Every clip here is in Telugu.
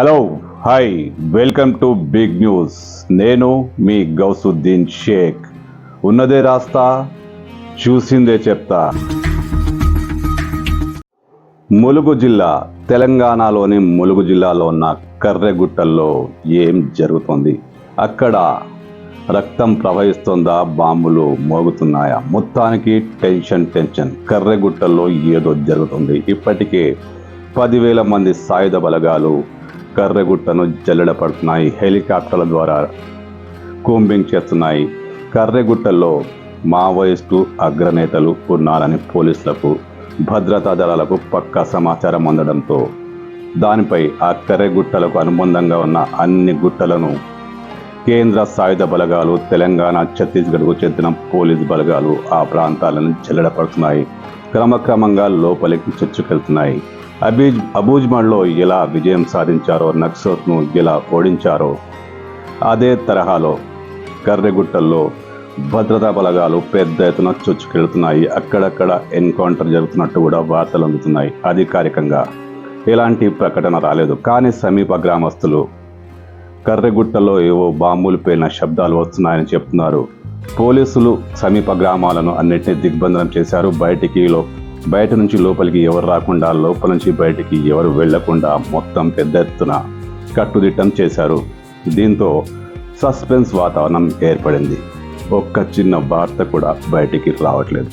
Hello hi welcome to big news నేను మీ గౌసుద్దీన్ షేక్. ఉన్నదే రాస్తా చూసిందే చెప్తా. ములుగు జిల్లా తెలంగాణలోని ములుగు జిల్లాలో ఉన్న కర్రెగుట్టల్లో ఏం జరుగుతుంది? అక్కడ రక్తం ప్రవహిస్తుందా? బాంబులు మోగుతున్నాయా? మొత్తానికి టెన్షన్ టెన్షన్. కర్రెగుట్టల్లో ఏదో జరుగుతుంది. ఇప్పటికే పదివేల మంది సాయుధ బలగాలు కర్రెగుట్టను జల్లెడపడుతున్నాయి. హెలికాప్టర్ల ద్వారా కూంబింగ్ చేస్తున్నాయి. కర్రెగుట్టల్లో మావోయిస్టు అగ్రనేతలు ఉన్నారని పోలీసులకు భద్రతా దళాలకు పక్కా సమాచారం అందడంతో దానిపై ఆ కర్రెగుట్టలకు అనుబంధంగా ఉన్న అన్ని గుట్టలను కేంద్ర సాయుధ బలగాలు తెలంగాణ ఛత్తీస్గఢ్కు చెందిన పోలీస్ బలగాలు ఆ ప్రాంతాలను చెల్లడపడుతున్నాయి క్రమక్రమంగా లోపలికి చొచ్చుకెళ్తున్నాయి. అబీజ్ అబూజ్మడ్లో ఎలా విజయం సాధించారో నక్సత్ను ఎలా ఓడించారో అదే తరహాలో కర్రెగుట్టల్లో భద్రతా బలగాలు పెద్ద ఎత్తున చొచ్చుకెళ్తున్నాయి. అక్కడక్కడ ఎన్కౌంటర్ జరుగుతున్నట్టు కూడా వార్తలు అందుతున్నాయి. అధికారికంగా ఎలాంటి ప్రకటన రాలేదు. కానీ సమీప గ్రామస్తులు కర్రెగుట్టలో ఏవో బాంబులు పేలిన శబ్దాలు వస్తున్నాయని చెప్తున్నారు. పోలీసులు సమీప గ్రామాలను అన్నింటినీ దిగ్బంధనం చేశారు. బయటికి బయట నుంచి లోపలికి ఎవరు రాకుండా లోపల నుంచి బయటికి ఎవరు వెళ్ళకుండా మొత్తం పెద్ద ఎత్తున కట్టుదిట్టం చేశారు. దీంతో సస్పెన్స్ వాతావరణం ఏర్పడింది. ఒక్క చిన్న వార్త కూడా బయటికి రావట్లేదు.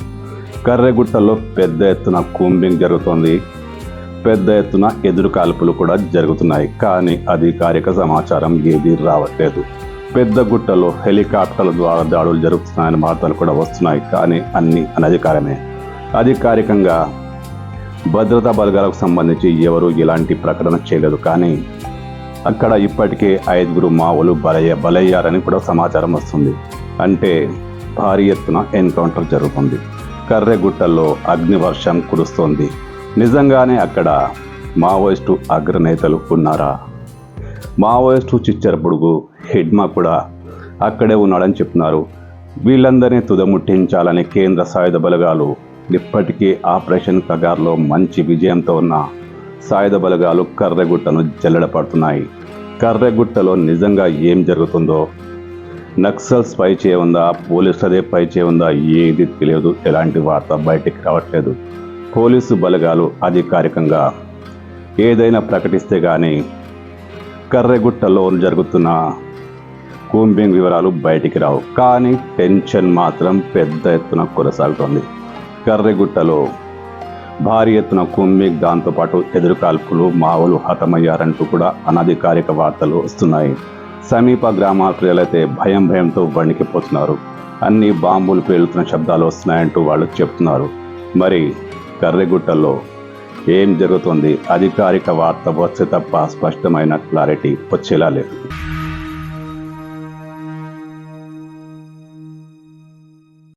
కర్రెగుట్టలో పెద్ద ఎత్తున కూంబింగ్ జరుగుతోంది. పెద్ద ఎత్తున ఎదురు కాల్పులు కూడా జరుగుతున్నాయి. కానీ అధికారిక సమాచారం ఏది రావట్లేదు. పెద్ద గుట్టలో హెలికాప్టర్ల ద్వారా దాడులు జరుగుతున్నాయని వార్తలు కూడా వస్తున్నాయి. కానీ అన్నీ అనధికారమే. అధికారికంగా భద్రతా బలగాలకు సంబంధించి ఎవరు ఎలాంటి ప్రకటన చేయలేదు కానీ అక్కడ ఇప్పటికే ఐదుగురు మావులు బలయ్య బలయ్యారని కూడా సమాచారం వస్తుంది. అంటే భారీ ఎత్తున ఎన్కౌంటర్ జరుగుతుంది. కర్రెగుట్టల్లో అగ్నివర్షం కురుస్తోంది. నిజంగానే అక్కడ మావోయిస్టు అగ్రనేతలు ఉన్నారా? మావోయిస్టు చిచ్చరపుడుగు హెడ్మా కూడా అక్కడే ఉన్నాడని చెప్తున్నారు. వీళ్ళందరినీ తుదముట్టించాలని కేంద్ర సాయుధ బలగాలు ఇప్పటికీ ఆపరేషన్ కగార్లో మంచి విజయంతో ఉన్న సాయుధ బలగాలు కర్రెగుట్టను జల్లెడపడుతున్నాయి. కర్రెగుట్టలో నిజంగా ఏం జరుగుతుందో? నక్సల్స్ పై ఉందా? పోలీసులదే పై ఉందా? ఏది తెలియదు. ఎలాంటి వార్త బయటికి రావట్లేదు. పోలీసు బలగాలు అధికారికంగా ఏదైనా ప్రకటిస్తే కానీ కర్రెగుట్టలో జరుగుతున్న కూంబింగ్ వివరాలు బయటికి రావు. కానీ టెన్షన్ మాత్రం పెద్ద ఎత్తున కొనసాగుతోంది. కర్రెగుట్టలో భారీ ఎత్తున కుమ్మి దాంతోపాటు ఎదురుకాల్పులు మావులు హతమయ్యారంటూ కూడా అనధికారిక వార్తలు వస్తున్నాయి. సమీప గ్రామాల ప్రజలైతే భయం భయంతో వణికిపోతున్నారు. అన్ని బాంబులు పేలుతున్న శబ్దాలు వస్తున్నాయంటూ వాళ్ళు చెప్తున్నారు. మరి కర్రెగుట్టలో ఏం జరుగుతుంది? అధికారిక వార్త వచ్చే తప్ప స్పష్టమైన క్లారిటీ వచ్చేలా లేదు.